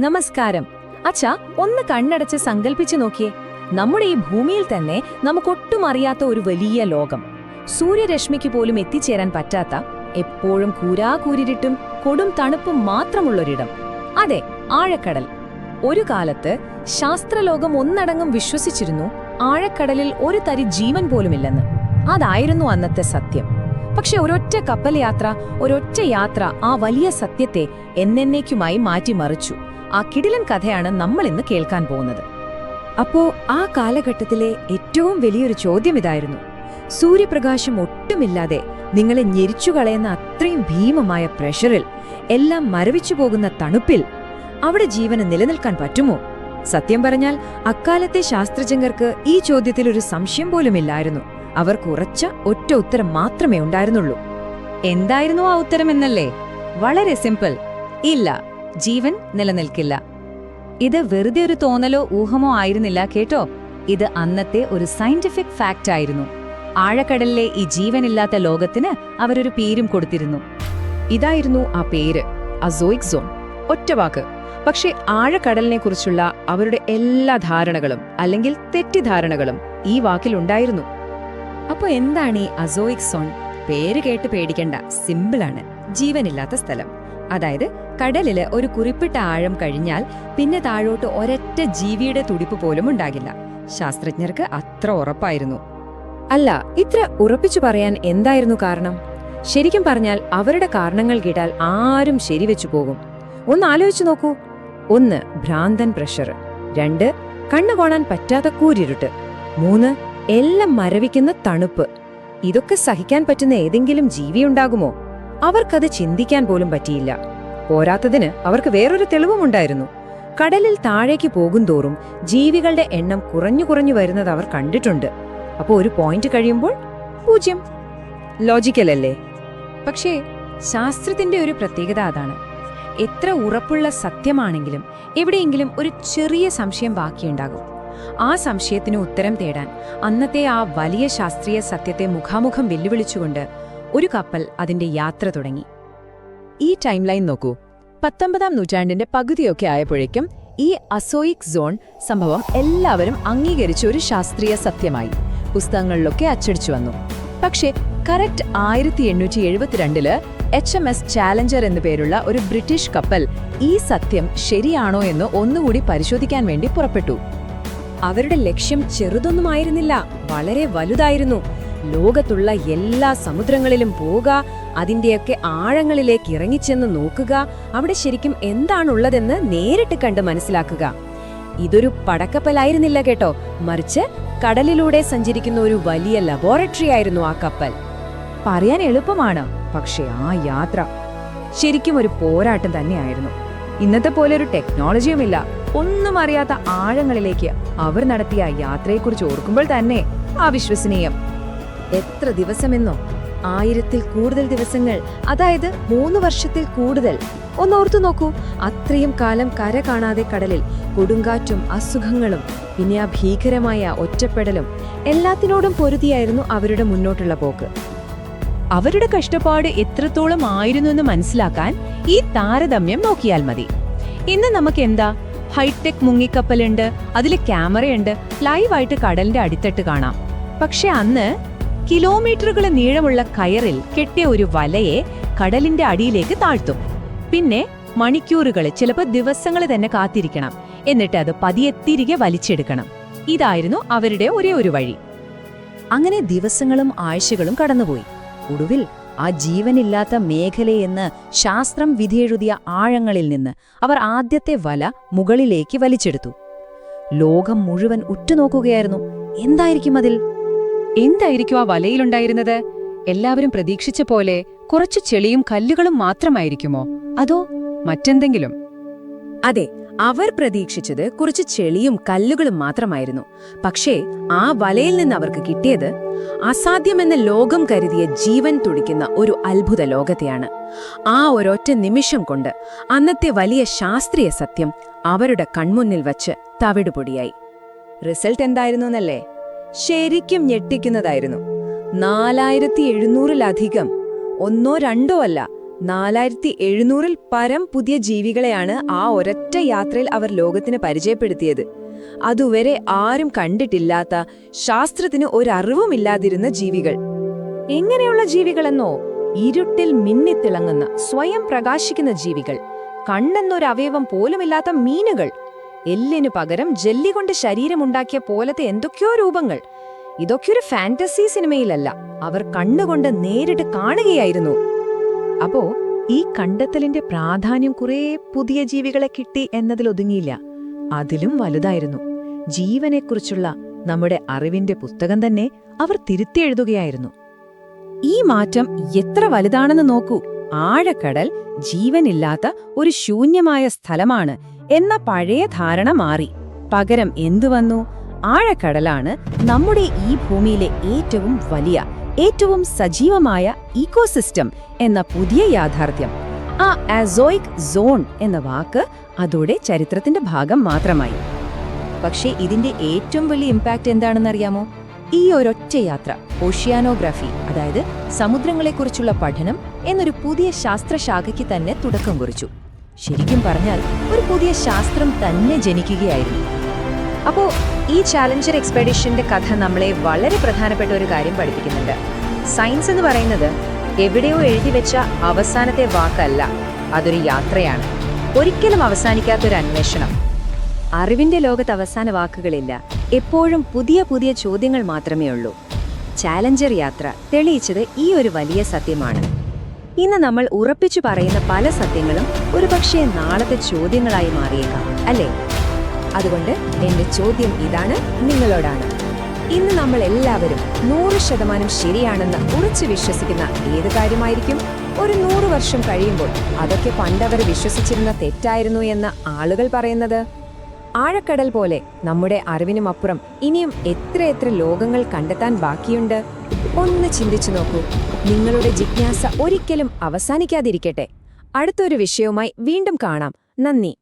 നമസ്കാരം. അച്ഛാ ഒന്ന് കണ്ണടച്ച് സങ്കല്പിച്ചു നോക്കിയേ. നമ്മുടെ ഈ ഭൂമിയിൽ തന്നെ നമുക്കൊട്ടും അറിയാത്ത ഒരു വലിയ ലോകം. സൂര്യരശ്മിക്ക് പോലും എത്തിച്ചേരാൻ പറ്റാത്ത എപ്പോഴും കൂരാകൂരിട്ടും കൊടും തണുപ്പും മാത്രമുള്ളൊരിടം. അതെ ആഴക്കടൽ. ഒരു കാലത്ത് ശാസ്ത്രലോകം ഒന്നടങ്കം വിശ്വസിച്ചിരുന്നു ആഴക്കടലിൽ ഒരു തരി ജീവൻ പോലുമില്ലെന്ന്. അതായിരുന്നു അന്നത്തെ സത്യം. പക്ഷെ ഒരൊറ്റ കപ്പൽ യാത്ര ഒരൊറ്റ യാത്ര ആ വലിയ സത്യത്തെ എന്നേക്കുമായി മാറ്റിമറിച്ചു. ആ കിടിലൻ കഥയാണ് നമ്മൾ ഇന്ന് കേൾക്കാൻ പോകുന്നത്. അപ്പോ ആ കാലഘട്ടത്തിലെ ഏറ്റവും വലിയൊരു ചോദ്യം ഇതായിരുന്നു. സൂര്യപ്രകാശം ഒട്ടുമില്ലാതെ നിങ്ങളെ ഞെരിച്ചുകളയുന്ന അത്രയും ഭീമമായ പ്രഷറിൽ എല്ലാം മരവിച്ചു പോകുന്ന തണുപ്പിൽ അവിടെ ജീവന് നിലനിൽക്കാൻ പറ്റുമോ? സത്യം പറഞ്ഞാൽ അക്കാലത്തെ ശാസ്ത്രജ്ഞർക്ക് ഈ ചോദ്യത്തിൽ ഒരു സംശയം പോലുമില്ലായിരുന്നു. അവർക്ക് ഉറച്ച ഒറ്റ ഉത്തരം മാത്രമേ ഉണ്ടായിരുന്നുള്ളൂ. എന്തായിരുന്നു ആ ഉത്തരം എന്നല്ലേ വളരെ സിമ്പിൾ. ഇല്ല. ജീവൻ നിലനിൽക്കില്ല. ഇത് വെറുതെ ഒരു തോന്നലോ ഊഹമോ ആയിരുന്നില്ല കേട്ടോ. ഇത് അന്നത്തെ ഒരു സയന്റിഫിക് ഫാക്റ്റ് ആയിരുന്നു. ആഴക്കടലിലെ ഈ ജീവനില്ലാത്ത ലോകത്തിന് അവരൊരു പേരും കൊടുത്തിരുന്നു. ഇതായിരുന്നു ആ പേര് അസോയിക് സോൺ. ഒറ്റവാക്ക് പക്ഷേ ആഴക്കടലിനെക്കുറിച്ചുള്ള അവരുടെ എല്ലാ ധാരണകളും അല്ലെങ്കിൽ തെറ്റിദ്ധാരണകളും ഈ വാക്കിലുണ്ടായിരുന്നു അപ്പൊ എന്താണ് ഈ അസോയിക് സോൺ? പേര് കേട്ട് പേടിക്കേണ്ട. സിമ്പിളാണ്. ജീവനില്ലാത്ത സ്ഥലം. അതായത് കടലിൽ ഒരു കുറിപ്പിട്ട ആഴം കഴിഞ്ഞാൽ പിന്നെ താഴോട്ട് ഒരൊറ്റ ജീവിയുടെ തുടിപ്പ് പോലും ഉണ്ടാകില്ല. ശാസ്ത്രജ്ഞർക്ക് അത്ര ഉറപ്പായിരുന്നു. അല്ല ഇത്ര ഉറപ്പിച്ചു പറയാൻ എന്തായിരുന്നു കാരണം? ശരിക്കും പറഞ്ഞാൽ അവരുടെ കാരണങ്ങൾ കേട്ടാൽ ആരും ശരിവെച്ചു പോകും. ഒന്ന് ആലോചിച്ചു നോക്കൂ. ഒന്ന് ഭ്രാന്തൻ പ്രഷർ. രണ്ട് കണ്ണു കാണാൻ പറ്റാത്ത കൂരിരുട്ട്. മൂന്ന് എല്ലാം മരവിക്കുന്ന തണുപ്പ്. ഇതൊക്കെ സഹിക്കാൻ പറ്റുന്ന ഏതെങ്കിലും ജീവിയുണ്ടാകുമോ അവർക്കത് ചിന്തിക്കാൻ പോലും പറ്റിയില്ല. പോരാത്തതിന് അവർക്ക് വേറൊരു തെളിവുമുണ്ടായിരുന്നു കടലിൽ താഴേക്ക് പോകുന്തോറും ജീവികളുടെ എണ്ണം കുറഞ്ഞു കുറഞ്ഞു വരുന്നത് അവർ കണ്ടിട്ടുണ്ട്. അപ്പോൾ ഒരു പോയിന്റ് കഴിയുമ്പോൾ പൂജ്യം. ലോജിക്കൽ അല്ലേ? പക്ഷേ ശാസ്ത്രത്തിന്റെ ഒരു പ്രത്യേകത അതാണ്. എത്ര ഉറപ്പുള്ള സത്യമാണെങ്കിലും എവിടെയെങ്കിലും ഒരു ചെറിയ സംശയം ബാക്കിയുണ്ടാകും. ആ സംശയത്തിന് ഉത്തരം തേടാൻ അന്നത്തെ ആ വലിയ ശാസ്ത്രീയ സത്യത്തെ മുഖാമുഖം വെല്ലുവിളിച്ചുകൊണ്ട് ഒരു കപ്പൽ അതിന്റെ യാത്ര തുടങ്ങി. ഈ ടൈം ലൈൻ നോക്കൂ. പത്തൊമ്പതാം നൂറ്റാണ്ടിന്റെ പകുതിയൊക്കെ ആയപ്പോഴേക്കും ഈ അസോയിക് സോൺ സംഭവം എല്ലാവരും അംഗീകരിച്ച ഒരു ശാസ്ത്രീയ സത്യമായി. പുസ്തകങ്ങളിലൊക്കെ അച്ചടിച്ചു വന്നു. പക്ഷേ കറക്റ്റ് ആയിരത്തി എണ്ണൂറ്റി എഴുപത്തിരണ്ടിൽ എച്ച് എം എസ് ചാലഞ്ചർ എന്നു പേരുള്ള ഒരു ബ്രിട്ടീഷ് കപ്പൽ ഈ സത്യം ശരിയാണോ എന്ന് ഒന്നുകൂടി പരിശോധിക്കാൻ വേണ്ടി പുറപ്പെട്ടു. അവരുടെ ലക്ഷ്യം ചെറുതൊന്നുമായിരുന്നില്ല വളരെ വലുതായിരുന്നു. ലോകത്തുള്ള എല്ലാ സമുദ്രങ്ങളിലും പോവുക അതിന്റെയൊക്കെ ആഴങ്ങളിലേക്ക് ഇറങ്ങിച്ചെന്ന് നോക്കുക അവിടെ ശരിക്കും എന്താണുള്ളതെന്ന് നേരിട്ട് കണ്ട് മനസ്സിലാക്കുക. ഇതൊരു പടക്കപ്പലായിരുന്നില്ല കേട്ടോ. മറിച്ച് കടലിലൂടെ സഞ്ചരിക്കുന്ന ഒരു വലിയ ലബോറട്ടറി ആയിരുന്നു ആ കപ്പൽ. പറയാൻ എളുപ്പമാണ് പക്ഷേ ആ യാത്ര ശരിക്കും ഒരു പോരാട്ടം തന്നെയായിരുന്നു. ഇന്നത്തെ പോലെ ഒരു ടെക്നോളജിയുമില്ല ഒന്നും അറിയാത്ത ആഴങ്ങളിലേക്ക് അവർ നടത്തിയ യാത്രയെക്കുറിച്ച് ഓർക്കുമ്പോൾ തന്നെ അവിശ്വസനീയം. എത്ര ദിവസമെന്നോ? ആയിരത്തിൽ കൂടുതൽ ദിവസങ്ങൾ അതായത് മൂന്ന് വർഷത്തിൽ കൂടുതൽ. ഒന്ന് ഓർത്തു നോക്കൂ അത്രയും കാലം കര കാണാതെ കടലിൽ കൊടുങ്കാറ്റും അസുഖങ്ങളും പിന്നെ ആ ഭീകരമായ ഒറ്റപ്പെടലും എല്ലാത്തിനോടും പൊരുതിയായിരുന്നു അവരുടെ മുന്നോട്ടുള്ള പോക്ക്. അവരുടെ കഷ്ടപ്പാട് എത്രത്തോളം ആയിരുന്നു എന്ന് മനസ്സിലാക്കാൻ ഈ താരതമ്യം നോക്കിയാൽ മതി. ഇന്ന് നമുക്ക് എന്താ ഹൈടെക് മുങ്ങിക്കപ്പലുണ്ട് അതിൽ ക്യാമറയുണ്ട് ലൈവായിട്ട് കടലിന്റെ അടിത്തട്ട് കാണാം. പക്ഷെ അന്ന് കിലോമീറ്ററുകൾ നീളമുള്ള കയറിൽ കെട്ടിയ ഒരു വലയെ കടലിന്റെ അടിയിലേക്ക് താഴ്ത്തും. പിന്നെ മണിക്കൂറുകൾ ചിലപ്പോൾ ദിവസങ്ങൾ തന്നെ കാത്തിരിക്കണം. എന്നിട്ട് അത് പതിയെ തിരികെ വലിച്ചെടുക്കണം. ഇതായിരുന്നു അവരുടെ ഒരേ ഒരു വഴി. അങ്ങനെ ദിവസങ്ങളും ആഴ്ചകളും കടന്നുപോയി. ഒടുവിൽ ആ ജീവനില്ലാത്ത മേഖലയെന്ന് ശാസ്ത്രം വിധിയെഴുതിയ ആഴങ്ങളിൽ നിന്ന് അവർ ആദ്യത്തെ വല മുകളിലേക്ക് വലിച്ചെടുത്തു. ലോകം മുഴുവൻ ഉറ്റുനോക്കുകയായിരുന്നു. എന്തായിരിക്കും അതിൽ? എന്തായിരിക്കും ആ വലയിലുണ്ടായിരുന്നത്? എല്ലാവരും പ്രതീക്ഷിച്ച പോലെ കുറച്ച് ചെളിയും കല്ലുകളും മാത്രമായിരിക്കുമോ? അതോ മറ്റെന്തെങ്കിലും? അതെ അവർ പ്രതീക്ഷിച്ചത് കുറച്ച് ചെളിയും കല്ലുകളും മാത്രമായിരുന്നു. പക്ഷേ ആ വലയിൽ നിന്ന് അവർക്ക് കിട്ടിയത് അസാധ്യമെന്ന ലോകം കരുതിയ ജീവൻ തുടിക്കുന്ന ഒരു അത്ഭുത ലോകത്തെയാണ്. ആ ഒരൊറ്റ നിമിഷം കൊണ്ട് അന്നത്തെ വലിയ ശാസ്ത്രീയ സത്യം അവരുടെ കൺമുന്നിൽ വച്ച് തവിടുപൊടിയായി. റിസൾട്ട് എന്തായിരുന്നു എന്നല്ലേ ശരിക്കും ഞെട്ടിക്കുന്നതായിരുന്നു. നാലായിരത്തി എഴുന്നൂറിലധികം ഒന്നോ രണ്ടോ അല്ല നാലായിരത്തി എഴുന്നൂറിൽ പരം പുതിയ ജീവികളെയാണ് ആ ഒരൊറ്റ യാത്രയിൽ അവർ ലോകത്തിന് പരിചയപ്പെടുത്തിയത്. അതുവരെ ആരും കണ്ടിട്ടില്ലാത്ത ശാസ്ത്രത്തിന് ഒരറിവുമില്ലാതിരുന്ന ജീവികൾ. എങ്ങനെയുള്ള ജീവികളെന്നോ ഇരുട്ടിൽ മിന്നിത്തിളങ്ങുന്ന സ്വയം പ്രകാശിക്കുന്ന ജീവികൾ കണ്ണെന്നൊരവയവം പോലുമില്ലാത്ത മീനുകൾ. എല്ലിനു പകരം ജെല്ലി കൊണ്ട് ശരീരമുണ്ടാക്കിയ പോലത്തെ എന്തൊക്കെയോ രൂപങ്ങൾ. ഇതൊക്കെ ഒരു ഫാന്റസി സിനിമയിലല്ല. അവർ കണ്ണുകൊണ്ട് നേരിട്ട് കാണുകയായിരുന്നു. അപ്പോ ഈ കണ്ടെത്തലിന്റെ പ്രാധാന്യം കുറേ പുതിയ ജീവികളെ കിട്ടി എന്നതിൽ ഒതുങ്ങിയില്ല. അതിലും വലുതായിരുന്നു. ജീവനെക്കുറിച്ചുള്ള നമ്മുടെ അറിവിന്റെ പുസ്തകം തന്നെ അവർ തിരുത്തിയെഴുതുകയായിരുന്നു ഈ മാറ്റം എത്ര വലുതാണെന്ന് നോക്കൂ. ആഴക്കടൽ ജീവനില്ലാത്ത ഒരു ശൂന്യമായ സ്ഥലമാണ് എന്ന പഴയ ധാരണ മാറി. പകരം എന്തു വന്നു? ആഴക്കടലാണ് നമ്മുടെ ഈ ഭൂമിയിലെ ഏറ്റവും വലിയ ഏറ്റവും സജീവമായ ഇക്കോസിസ്റ്റം എന്ന പുതിയ യാഥാർത്ഥ്യം. ആ അസോയിക് സോൺ എന്ന വാക്ക് അതോടെ ചരിത്രത്തിന്റെ ഭാഗം മാത്രമായി. പക്ഷേ ഇതിന്റെ ഏറ്റവും വലിയ ഇമ്പാക്റ്റ് എന്താണെന്നറിയാമോ? ഈ ഒരൊറ്റ യാത്ര ഓഷ്യാനോഗ്രാഫി അതായത് സമുദ്രങ്ങളെക്കുറിച്ചുള്ള പഠനം എന്നൊരു പുതിയ ശാസ്ത്രശാഖയ്ക്ക് തന്നെ തുടക്കം കുറിച്ചു. ശരിക്കും പറഞ്ഞാൽ ഒരു പുതിയ ശാസ്ത്രം തന്നെ ജനിക്കുകയായിരുന്നു. അപ്പോ ഈ ചാലഞ്ചർ എക്സ്പെഡിഷന്റെ കഥ നമ്മളെ വളരെ പ്രധാനപ്പെട്ട ഒരു കാര്യം പഠിപ്പിക്കുന്നുണ്ട്. സയൻസ് എന്ന് പറയുന്നത് എവിടെയോ എഴുതി വെച്ച അവസാനത്തെ വാക്കല്ല അതൊരു യാത്രയാണ്. ഒരിക്കലും അവസാനിക്കാത്തൊരു അന്വേഷണം. അറിവിന്റെ ലോകത്ത് അവസാന വാക്കുകളില്ല എപ്പോഴും പുതിയ പുതിയ ചോദ്യങ്ങൾ മാത്രമേ ഉള്ളൂ. ചാലഞ്ചർ യാത്ര തെളിയിച്ചത് ഈ ഒരു വലിയ സത്യമാണ്. ഇന്ന് നമ്മൾ ഉറപ്പിച്ചു പറയുന്ന പല സത്യങ്ങളും ഒരുപക്ഷെ നാളത്തെ ചോദ്യങ്ങളായി മാറിയേക്കാം അല്ലേ? അതുകൊണ്ട് എന്റെ ചോദ്യം ഇതാണ് നിങ്ങളോടാണ്. ഇന്ന് നമ്മൾ എല്ലാവരും നൂറ് ശതമാനം ശരിയാണെന്ന് ഉറച്ചു വിശ്വസിക്കുന്ന ഏത് കാര്യമായിരിക്കും? ഒരു നൂറ് വർഷം കഴിയുമ്പോൾ അതൊക്കെ പണ്ടവർ വിശ്വസിച്ചിരുന്ന തെറ്റായിരുന്നു എന്ന് ആളുകൾ പറയുന്നത്? ആഴക്കടൽ പോലെ നമ്മുടെ അറിവിനുമപ്പുറം ഇനിയും എത്രയെത്ര എത്ര ലോകങ്ങൾ കണ്ടെത്താൻ ബാക്കിയുണ്ട്? ഒന്ന് ചിന്തിച്ചു നോക്കൂ. നിങ്ങളുടെ ജിജ്ഞാസ ഒരിക്കലും അവസാനിക്കാതിരിക്കട്ടെ. അടുത്തൊരു വിഷയവുമായി വീണ്ടും കാണാം. നന്ദി.